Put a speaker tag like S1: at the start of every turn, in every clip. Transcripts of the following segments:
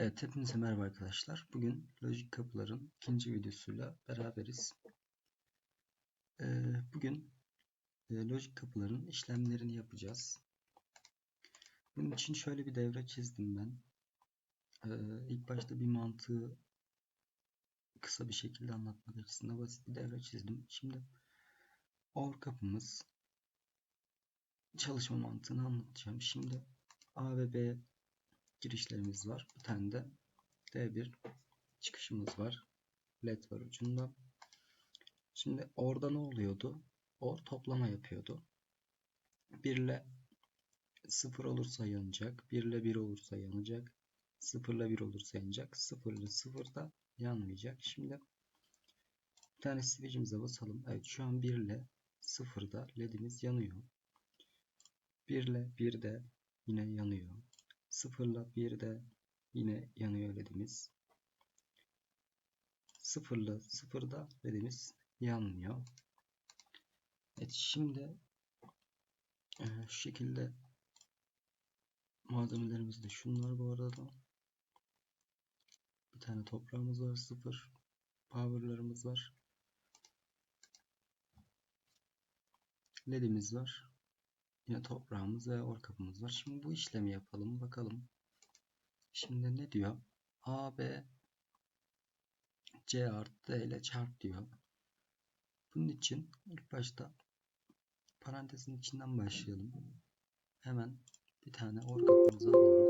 S1: Evet, hepinize merhaba arkadaşlar. Bugün lojik kapıların ikinci videosuyla beraberiz. Ee, bugün e, lojik kapıların işlemlerini yapacağız. Bunun için şöyle bir devre çizdim ben. Ee, ilk başta bir mantığı kısa bir şekilde anlatmak açısından basit bir devre çizdim. Şimdi OR kapımız çalışma mantığını anlatacağım. Şimdi A ve B girişlerimiz var. Bir tane de D1 çıkışımız var. LED var ucunda. Şimdi orada ne oluyordu? Or toplama yapıyordu. 1 ile 0 olursa yanacak. 1 ile 1 olursa yanacak. 0 ile 1 olursa yanacak. 0 ile 0 da yanmayacak. Şimdi bir tane switch'imize basalım. Evet şu an 1 ile 0'da ledimiz yanıyor. 1 ile 1 de yine yanıyor. 0 ile 1 de yine yanıyor ledimiz. 0 ile 0'da ledimiz yanmıyor. Evet şimdi e, şu şekilde malzemelerimiz de şunlar bu arada. Bir tane toprağımız var 0. Power'larımız var. LED'imiz var. Yine toprağımız ve or kapımız var. Şimdi bu işlemi yapalım. Bakalım. Şimdi ne diyor? A, B, C artı D ile çarp diyor. Bunun için ilk başta parantezin içinden başlayalım. Hemen bir tane or kapımızı alalım.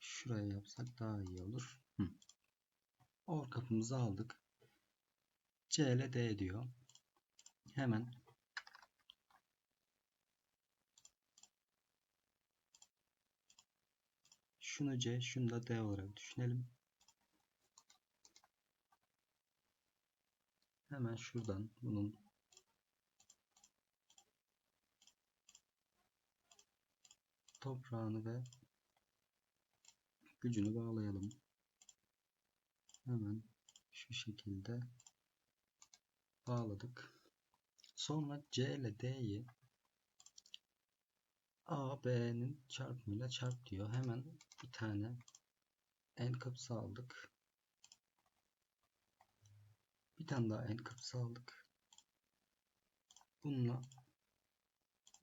S1: Şuraya yapsak daha iyi olur. Hı. Or kapımızı aldık. C ile D diyor hemen şunu C, şunu da D olarak düşünelim. Hemen şuradan bunun toprağını ve gücünü bağlayalım. Hemen şu şekilde bağladık. Sonra C ile D'yi A, B'nin çarpımıyla çarp diyor. Hemen bir tane en kapısı aldık. Bir tane daha en kapısı aldık. Bununla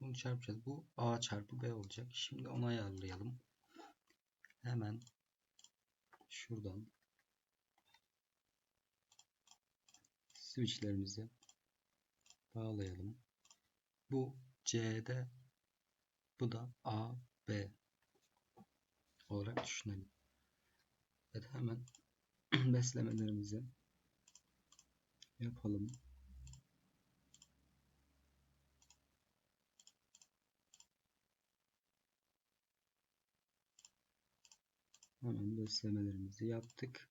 S1: bunu çarpacağız. Bu A çarpı B olacak. Şimdi onu ayarlayalım. Hemen şuradan switchlerimizi bağlayalım. Bu C'de bu da A, B olarak düşünelim. Evet hemen beslemelerimizi yapalım. Hemen beslemelerimizi yaptık.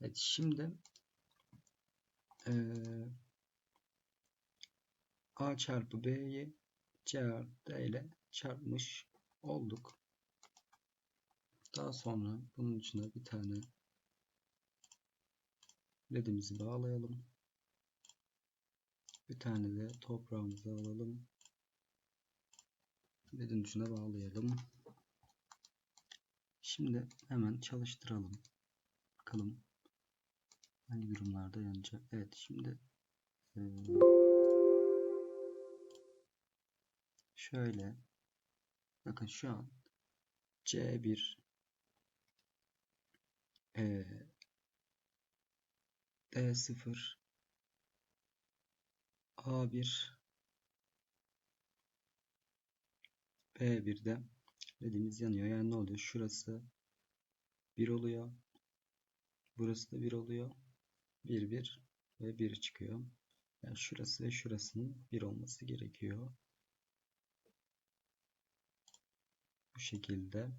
S1: Evet şimdi ee, A çarpı B'yi C artı D ile çarpmış olduk. Daha sonra bunun içine bir tane ledimizi bağlayalım. Bir tane de toprağımızı alalım. Ledin içine bağlayalım. Şimdi hemen çalıştıralım. Bakalım hangi durumlarda yanacak. Evet şimdi e, Şöyle. Bakın şu an C1 e, D0 A1 B1'de ledimiz yanıyor. Yani ne oluyor? Şurası 1 oluyor. Burası da 1 oluyor. 1 1 ve 1 çıkıyor. Yani şurası ve şurasının 1 olması gerekiyor. Bu şekilde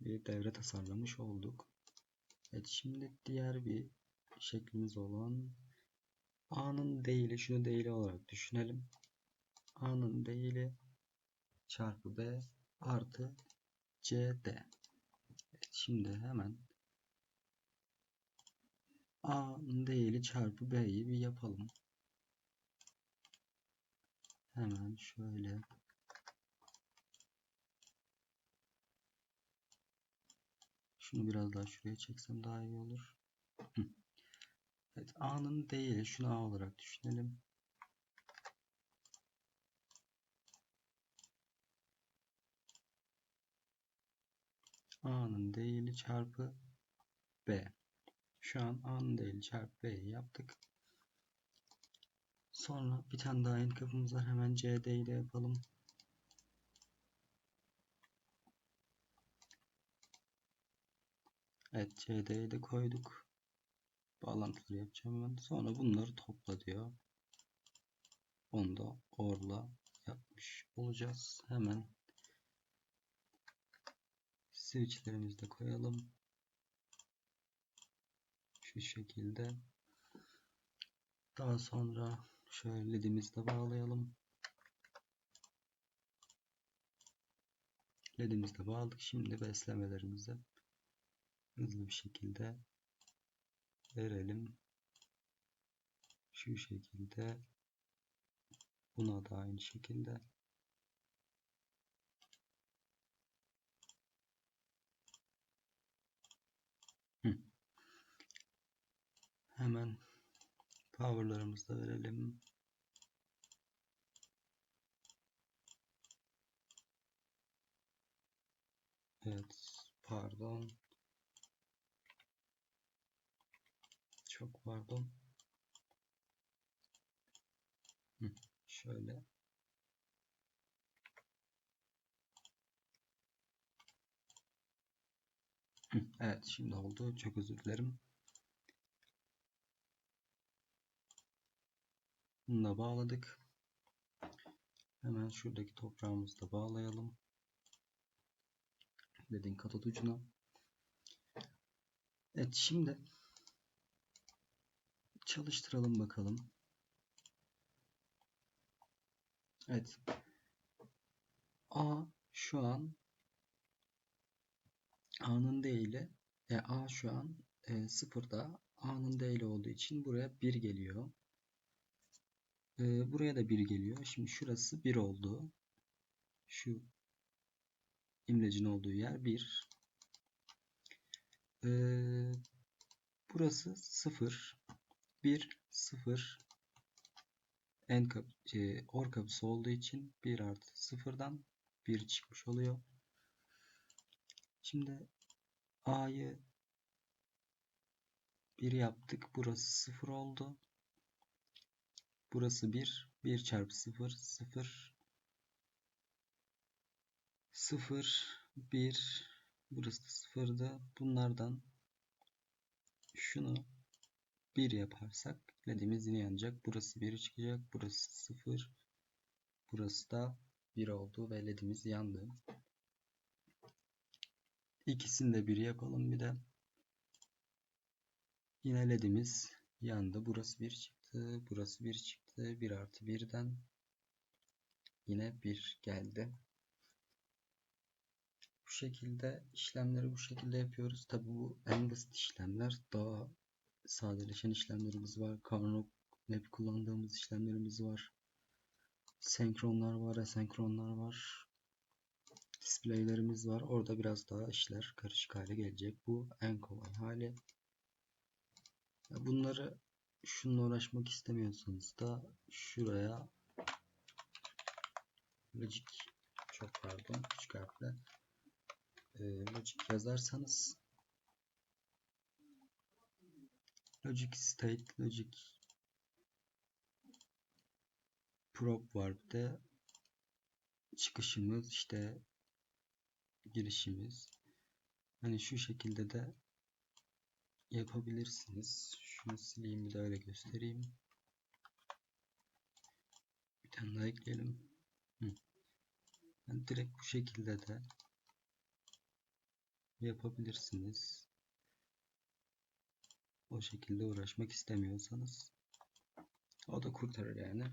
S1: bir devre tasarlamış olduk. Evet şimdi diğer bir şeklimiz olan A'nın değili şunu değili olarak düşünelim. A'nın değili çarpı B artı CD. Evet, şimdi hemen A'nın değili çarpı B'yi bir yapalım. Hemen şöyle Şunu biraz daha şuraya çeksem daha iyi olur. Evet A'nın değili şunu A olarak düşünelim. A'nın değili çarpı B. Şu an A'nın değili çarpı B'yi yaptık. Sonra bir tane daha handcuff'ımız var. Hemen CD ile yapalım. Evet CD'yi de koyduk. Bağlantıları yapacağım ben. Sonra bunları topla diyor. Onu da orla yapmış olacağız. Hemen switchlerimizi de koyalım. Şu şekilde. Daha sonra şöyle ledimizi de bağlayalım. Ledimizi de bağladık. Şimdi beslemelerimizi hızlı bir şekilde verelim. Şu şekilde buna da aynı şekilde hemen power'larımızı da verelim. Evet pardon Çok pardon. Hı, şöyle. Hı, evet şimdi oldu. Çok özür dilerim. Bunu da bağladık. Hemen şuradaki toprağımızı da bağlayalım. Ledin katot ucuna. Evet şimdi çalıştıralım bakalım. Evet. A şu an A'nın değili e, A şu an e, sıfırda A'nın değili olduğu için buraya 1 geliyor. E, buraya da 1 geliyor. Şimdi şurası 1 oldu. Şu imlecin olduğu yer 1. E, burası 0. 1, 0 en kapı, e, or kapısı olduğu için 1 artı 0'dan 1 çıkmış oluyor. Şimdi A'yı 1 yaptık. Burası 0 oldu. Burası 1. 1 çarpı 0 0 0 1 Burası da 0'dı. Bunlardan şunu 1 yaparsak ledimiz yine yanacak. Burası 1 çıkacak. Burası 0. Burası da 1 oldu ve ledimiz yandı. İkisini de 1 yapalım bir de. Yine ledimiz yandı. Burası 1 çıktı. Burası 1 çıktı. 1 artı 1'den yine 1 geldi. Bu şekilde işlemleri bu şekilde yapıyoruz. Tabi bu en basit işlemler. Daha sadeleşen işlemlerimiz var. Carnot Map kullandığımız işlemlerimiz var. Senkronlar var, asenkronlar var. Displaylerimiz var. Orada biraz daha işler karışık hale gelecek. Bu en kolay hali. Bunları şununla uğraşmak istemiyorsanız da şuraya Logic çok pardon küçük harfle e, Logic yazarsanız Logic State, Logic Prop var bir de çıkışımız işte girişimiz. Hani şu şekilde de yapabilirsiniz. Şunu sileyim bir de öyle göstereyim. Bir tane daha ekleyelim. Hı. Yani direkt bu şekilde de yapabilirsiniz. O şekilde uğraşmak istemiyorsanız o da kurtarır yani.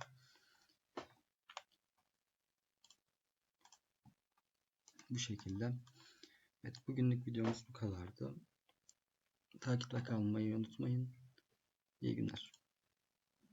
S1: Bu şekilde. Evet bugünlük videomuz bu kadardı. Takipte kalmayı unutmayın. İyi günler.